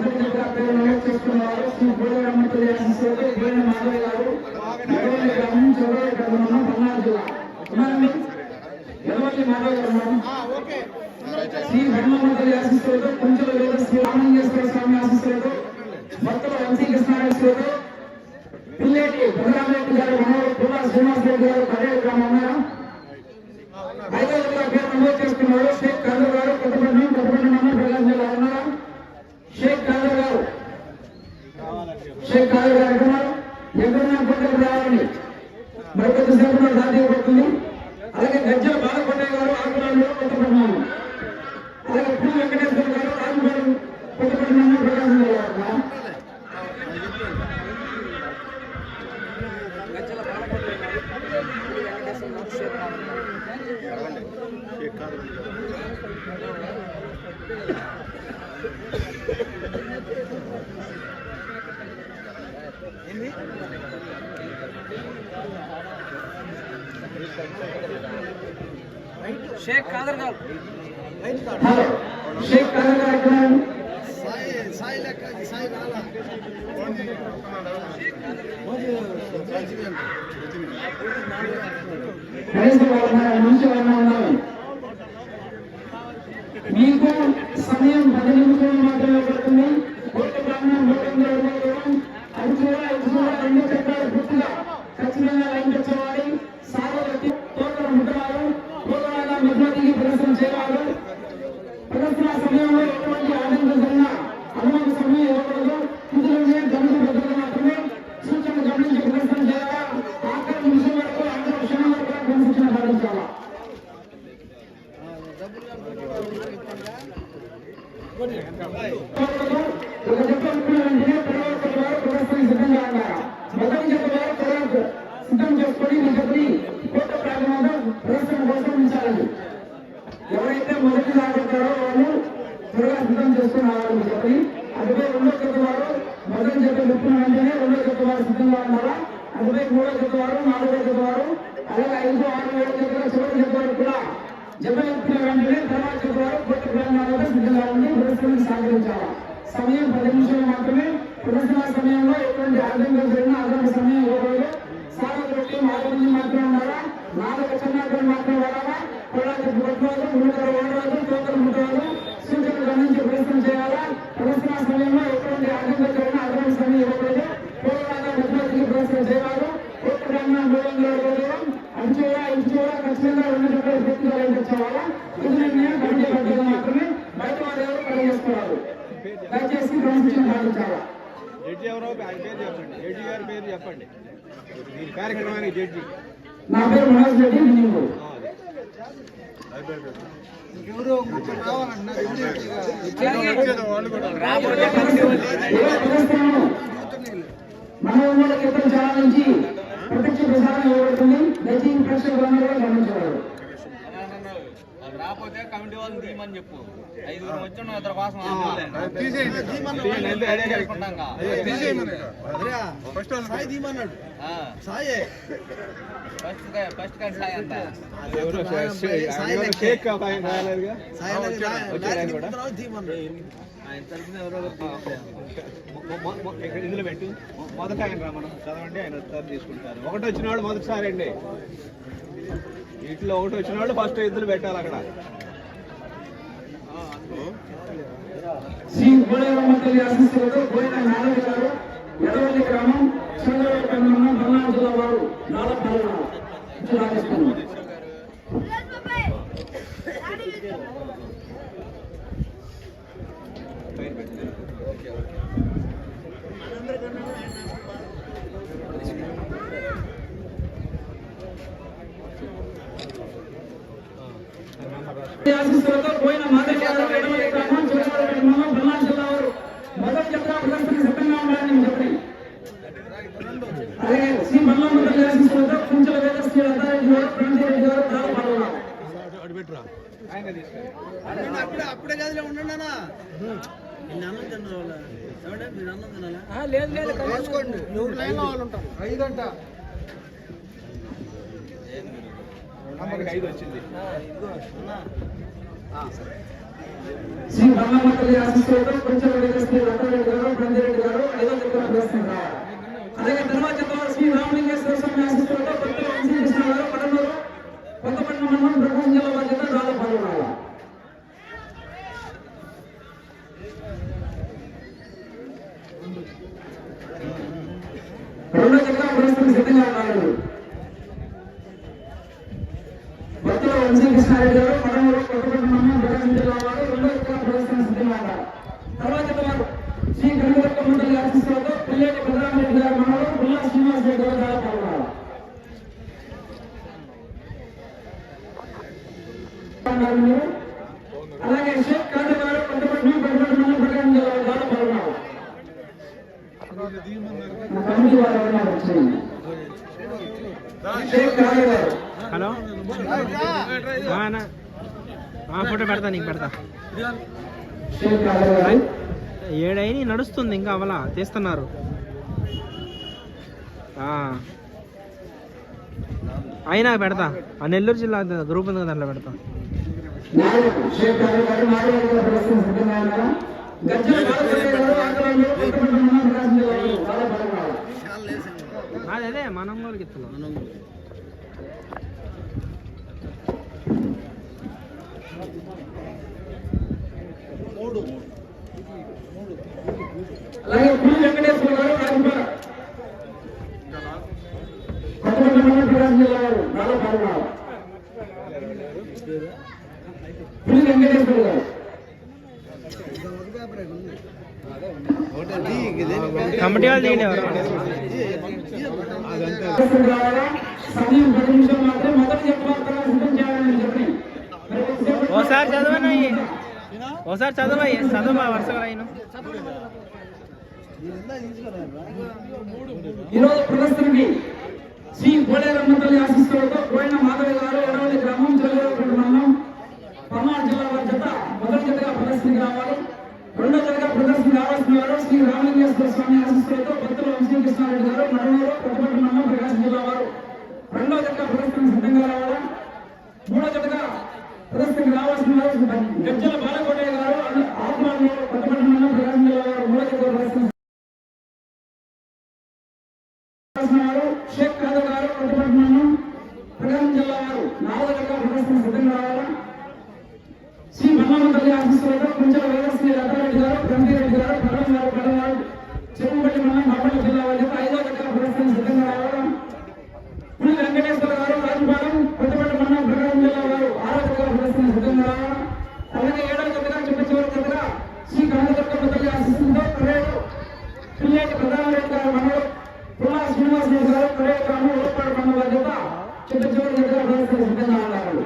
మొదటి దగ్గర పేరు శ్రీ మాధవ్ గారు గ్రామం గ్రామం పల్నాడు జిల్లా ఉన్నారండి మాధవ్ గారు శ్రీ వేద శ్రీ రామలింగేశ్వర స్వామి ఆశీస్సులతో భక్తుల వంశీ కృష్ణారాశులతో పిల్లేటి బలరామరెడ్డి గారు మనోడు పూల శ్రీనివాస్ రెడ్డి గారు పదేడు గ్రామం ఉన్నారా ఐదో జిల్లా పేరు నమోదు చేసుకున్నారు షేక్ కాదర్ గారు కొత్తపట్నం కొత్తపట్నం మండలం ప్రకాశం జిల్లా ఉన్నారా షేక్ కాదర్ గారు షేక్ కాదర్ గారు ఉన్నారు ఎక్కడున్నా కొట్టకు రావాలని మరికొద్ది సేపట్లో సాధ్యపడుతుంది అలాగే గజ్జల బాలకొండయ్య గారు ఆకులలో కొత్తపట్నం అలాగే పి వెంకటేశ్వర గారు ఆకుపల్లి కొత్తపట్నం ప్రకాశం జిల్లా ఉన్నారా షేక్ కాదర్ గారు షేక్ కాదర్ గారు నుంచి వాళ్ళ మొదటి జట్టు వారు తర్వాత సిద్ధం చేసుకొని ఈ జట్టుని కోట ప్రాంగణంలో ప్రదర్శన కోసం ఉంచాలి ఎవరైతే మొదటి రాబడతారో వాళ్ళు త్వరగా సిద్ధం చేసుకుని రావాలి చెప్పి అటుపై రెండో జత వారు మొదటి జత పెట్టుకున్న వెంటనే రెండో జత వారు సిద్ధంగా ఉన్నారా? అటుపై మూడో జత వారు నాలుగో జత వారు అలాగే ఐదు ఆరు ఏడు జతల చివరి జత వారు కూడా జత ఎత్తిన వెంటనే తర్వాత జత వారు కొత్త ప్రయాణాలు సిద్ధంగా ఉండి ప్రదర్శనకు సహకరించాలి సమయం పది నిమిషాలు మాత్రమే. ప్రదర్శన సమయంలో ఎటువంటి ఆటంకం జరిగిన అటువంటి సమయం ఇవ్వకూడదు సాగర్ టీం ఆరు మంది మాత్రమే ఉన్నారా నాలుగు చిన్నాకులు మాత్రం వాడాలా పొలాలకు పుట్టరాదు మూడరు ఓడరాదు తోకలు ముట్టరాదు సూచనలు గమనించి ప్రదర్శన చేయాలా ప్రదర్శన సమయంలో ఎటువంటి ఆటంకం జరిగిన అటువంటి సమయం ఇవ్వకూడదు పోరాగా మధ్యలోకి ప్రదర్శన చేయాలి కోర్టు గ్రామం మూడు వందల అరవై దూరం అంచుగా ఇంచుగా ఖచ్చితంగా రెండు జతలు పూర్తిగా లభించాలా ఇది నిర్ణయం గంటే పద్ధతి మాత్రమే బయట వారు ఎవరు పనిచేస్తున్నారు దయచేసి క్రమశిక్షణ పాటించాలా జడ్జి ఎవరో ఆయన పేరు చెప్పండి. జడ్జి గారి పేరు చెప్పండి. ఈ కార్యక్రమానికి జడ్జి. నా పేరు మనోజ్ రెడ్డి నింగు మన ఊళ్ళో క్రితం చాలా నుంచి ప్రత్యక్ష ప్రసారం ఇవ్వబడుతుంది. దయచేసి ప్రేక్షకులందరూ కూడా గమనించగలరు వాళ్ళు రాకపోతే కమిటీ వాళ్ళని తీయమని చెప్పు. ఐదుగురు వచ్చి ఇద్దరు కోసం. ఫస్ట్ ఫస్ట్ కానీ సాయి ఆయన తరఫున ఎవరో మొ- ఇక్కడ ఇందులో పెట్టు. మొదట ఆయన రా మనం. చదవండి ఆయన తీసుకుంటారు. ఒకటి వచ్చిన వాళ్ళు మొదటిసారి అండి. ఇట్లా ఒకటి వచ్చిన వాళ్ళు ఫస్ట్ ఇద్దరు పెట్టాలి అక్కడ. శ్రీ గోడేరమ్మతల్లి ఆశీస్సులతో గోయిన నారాయణ గారు ఎడవల్లి గ్రామం చంద్రబాబు మండలం పల్నాడు ఆశీస్సులతో పోయిన మాధవ్ గారు ఎడవల్లి గ్రామం చంద్రబాబు మండలం పల్నాడు ఉండాలని అలాగే శ్రీ కుంచెల వేద శ్రీ గారు గారు పాల్గొన్నారు అప్పుడే గదిలో ఉండండి అన్న అన్నం తిన్నారు మీరు అన్నం తినాలా లేదు లేదు ఆయనకి ఐదు వచ్చింది. శ్రీ రామమూర్తి ఆశిస్తులతో కొంచెం శ్రీ వెంకటరెడ్డి గారు రంజిరెడ్డి గారు ఐదో తరగతి ప్రవేశిస్తున్నారు అలాగే తర్వాత శ్రీ రామలింగేశ్వర స్వామి ఆశిస్తులతో కొత్త వంశీ కృష్ణ గారు ఫోటో పెడతా నీకు పెడతా. ఏడైని నడుస్తుంది ఇంకా అవలా తీస్తున్నారు. ఆ. అయినా పెడతా ఆ నెల్లూరు జిల్లా గ్రూప్ ఉంది కదా దాంట్లో పెడతా. అదే షేక్ కాదర్ గారు నాలుగు వందల ప్రదర్శన సిద్ధంగా ఉన్నారా గజ్జల బాలకృష్ణ గారు ఆంధ్రలో కొత్తపట్నం ప్రకాశం జిల్లా వారు చాలా పాల్గొన్నారు అదే అదే మనం వాళ్ళకి ఇస్తున్నాం అలాగే పులి వెంకటేశ్వర గారు రాజంపేట కొత్తపట్నం ప్రకాశం జిల్లా వారు చాలా పాల్గొన్నారు పులి వెంకటేశ్వర గారు కమిటీ వాళ్ళు తీయండి ఎవరు ప్రదర్శన కావాలా సమయం పది నిమిషాలు మాత్రం మొదటి చెప్పాలి ఒకసారి చదవ చదవ వరుసగా రాయను. ఈరోజు ప్రదర్శనకి శ్రీ కోడేరమ్మ తల్లి ఆశిస్తులతో కోయిన మాధవి గారు ఎడవల్లి గ్రామం చెల్లెలపేట మండలం పల్నాడు జిల్లా వారి జత మొదటి జతగా ప్రదర్శనకి రావాలి. రెండో జతగా ప్రదర్శనకి రావాల్సిన వారు శ్రీ రామలింగేశ్వర స్వామి ఆశిస్తులతో భక్తుల వంశీకృష్ణారెడ్డి గారు నడుమూరు కొత్తపట్నం మండలం ప్రకాశం జిల్లా వారు రెండో జతగా ప్రదర్శన సిద్ధంగా రావాలా మూడో జతగా ప్రదర్శనకి రావాల్సిన వారు గజ్జల బాలకోటయ్య గారు ఆత్మలో కొత్తపట్నం మండలం ప్రకాశం జిల్లా వారు మూడో జతగా ప్రదర్శన వారు షేక్ కాదర్ గారు కొత్తపట్నం ప్రకాశం జిల్లా వారు నాలుగు రకాల ప్రదర్శన సిద్ధంగా రావాలా శ్రీ బ్రహ్మమంతల్లి ఆఫీసులతో కుంచెల వేదశ్రీ రత్నారెడ్డి గారు గంభీరెడ్డి గారు కడం గారు కడం గారు చెరువుపల్లి మండలం మండల జిల్లా వారి యొక్క ఐదో రకాల ప్రదర్శన సిద్ధంగా రావాలా పులి వెంకటేశ్వర గారు రాజుపాలెం కొత్తపల్లి మండలం ప్రకాశం జిల్లా వారు ఆరో రకాల ప్రదర్శన సిద్ధంగా రావాలా అలాగే ఏడవ జతగా చిన్న చివరి దగ్గర శ్రీ కనకదుర్గమ్మ తల్లి ఆశీస్సులతో పరేడు పిల్లేటి ప్రధానరెడ్డి పుల్లా చివరి ప్రదర్శన సిద్ధంగా ఉన్నారు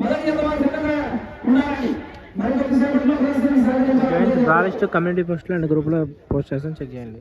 మొదటి సిద్ధంగా ప్రదర్శన కమ్యూనిటీ పోస్టులు అండ్ గ్రూప్లో పోస్ట్ చేస్తాను. చెక్ చేయండి.